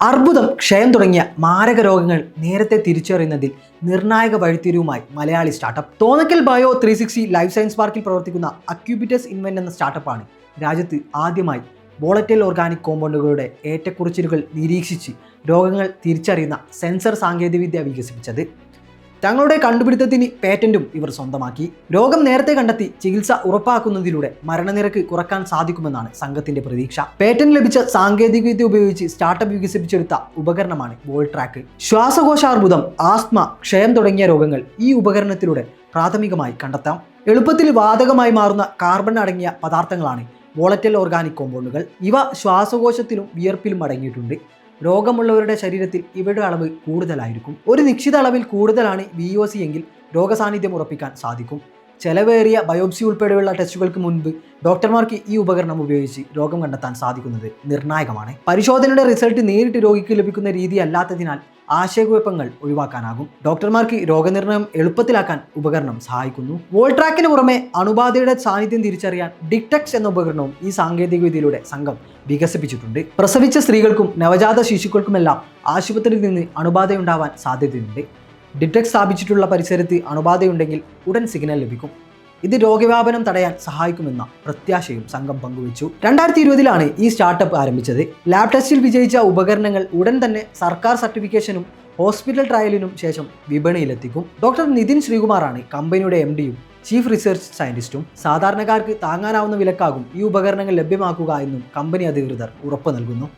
അർബുദം ക്ഷയം തുടങ്ങിയ മാരക രോഗങ്ങൾ നേരത്തെ തിരിച്ചറിയുന്നതിൽ നിർണായക വഴിത്തിരിവുമായി Malayali startup Thonnakkal bio three sixty life science പാർക്കിൽ പ്രവർത്തിക്കുന്ന അക്യൂബിറ്റസ് ഇൻവെന്റ് എന്ന സ്റ്റാർട്ടപ്പാണ് രാജ്യത്ത് ആദ്യമായി വോളറ്റൈൽ ഓർഗാനിക് കോമ്പൗണ്ടുകളുടെ ഏറ്റക്കുറിച്ചിലുകൾ നിരീക്ഷിച്ച് രോഗങ്ങൾ തിരിച്ചറിയുന്ന സെൻസർ സാങ്കേതികവിദ്യ വികസിപ്പിച്ചത്. തങ്ങളുടെ കണ്ടുപിടുത്തത്തിന് പേറ്റന്റും ഇവർ സ്വന്തമാക്കി. രോഗം നേരത്തെ കണ്ടെത്തി ചികിത്സ ഉറപ്പാക്കുന്നതിലൂടെ മരണനിരക്ക് കുറയ്ക്കാൻ സാധിക്കുമെന്നാണ് സംഘത്തിന്റെ പ്രതീക്ഷ. പേറ്റന്റ് ലഭിച്ച സാങ്കേതികവിദ്യ ഉപയോഗിച്ച് സ്റ്റാർട്ടപ്പ് വികസിപ്പിച്ചെടുത്ത ഉപകരണമാണ് വോൾ ട്രാക്ക് ശ്വാസകോശാർബുദം ആസ്മ ക്ഷയം തുടങ്ങിയ രോഗങ്ങൾ ഈ ഉപകരണത്തിലൂടെ പ്രാഥമികമായി കണ്ടെത്താം. എളുപ്പത്തിൽ വാതകമായി മാറുന്ന കാർബൺ അടങ്ങിയ പദാർത്ഥങ്ങളാണ് വോളറ്റൽ ഓർഗാനിക് കോമ്പൗണ്ടുകൾ. ഇവ ശ്വാസകോശത്തിലും വിയർപ്പിലും അടങ്ങിയിട്ടുണ്ട്. രോഗമുള്ളവരുടെ ശരീരത്തിൽ ഇവയുടെ അളവ് കൂടുതലായിരിക്കും. ഒരു നിശ്ചിത അളവിൽ കൂടുതലാണ് വി ഒ സി എങ്കിൽ രോഗസാന്നിധ്യം ഉറപ്പിക്കാൻ സാധിക്കും. ചെലവേറിയ ബയോപ്സി ഉൾപ്പെടെയുള്ള ടെസ്റ്റുകൾക്ക് മുൻപ് ഡോക്ടർമാർക്ക് ഈ ഉപകരണം ഉപയോഗിച്ച് രോഗം കണ്ടെത്താൻ സാധിക്കുന്നത് നിർണായകമാണ്. പരിശോധനയുടെ റിസൾട്ട് നേരിട്ട് രോഗിക്ക് ലഭിക്കുന്ന രീതി അല്ലാത്തതിനാൽ ആശയക്കുഴപ്പങ്ങൾ ഒഴിവാക്കാനാകും. ഡോക്ടർമാർക്ക് രോഗനിർണയം എളുപ്പത്തിലാക്കാൻ ഉപകരണം സഹായിക്കുന്നു. വോൾട്രാക്കിന് പുറമെ അണുബാധയുടെ സാന്നിധ്യം തിരിച്ചറിയാൻ ഡിക്ടെക്സ് എന്ന ഉപകരണവും ഈ സാങ്കേതികവിദ്യയിലൂടെ സംഘം വികസിപ്പിച്ചിട്ടുണ്ട്. പ്രസവിച്ച സ്ത്രീകൾക്കും നവജാത ശിശുക്കൾക്കുമെല്ലാം ആശുപത്രിയിൽ നിന്ന് അണുബാധയുണ്ടാവാൻ സാധ്യതയുണ്ട്. ഡിറ്റക്സ് സ്ഥാപിച്ചിട്ടുള്ള പരിസരത്ത് അണുബാധയുണ്ടെങ്കിൽ ഉടൻ സിഗ്നൽ ലഭിക്കും. ഇത് രോഗവ്യാപനം തടയാൻ സഹായിക്കുമെന്ന പ്രത്യാശയും സംഘം പങ്കുവച്ചു. രണ്ടായിരത്തി ഇരുപതിലാണ് ഈ സ്റ്റാർട്ടപ്പ് ആരംഭിച്ചത്. ലാബ് ടെസ്റ്റിൽ വിജയിച്ച ഉപകരണങ്ങൾ ഉടൻ തന്നെ സർക്കാർ സർട്ടിഫിക്കേഷനും ഹോസ്പിറ്റൽ ട്രയലിനും ശേഷം വിപണിയിലെത്തിക്കും. ഡോക്ടർ നിതിൻ ശ്രീകുമാറാണ് കമ്പനിയുടെ എം ഡിയും ചീഫ് റിസർച്ച് സയന്റിസ്റ്റും. സാധാരണക്കാർക്ക് താങ്ങാനാവുന്ന വിലക്കാകും ഈ ഉപകരണങ്ങൾ ലഭ്യമാക്കുക എന്നും കമ്പനി അധികൃതർ ഉറപ്പു നൽകുന്നു.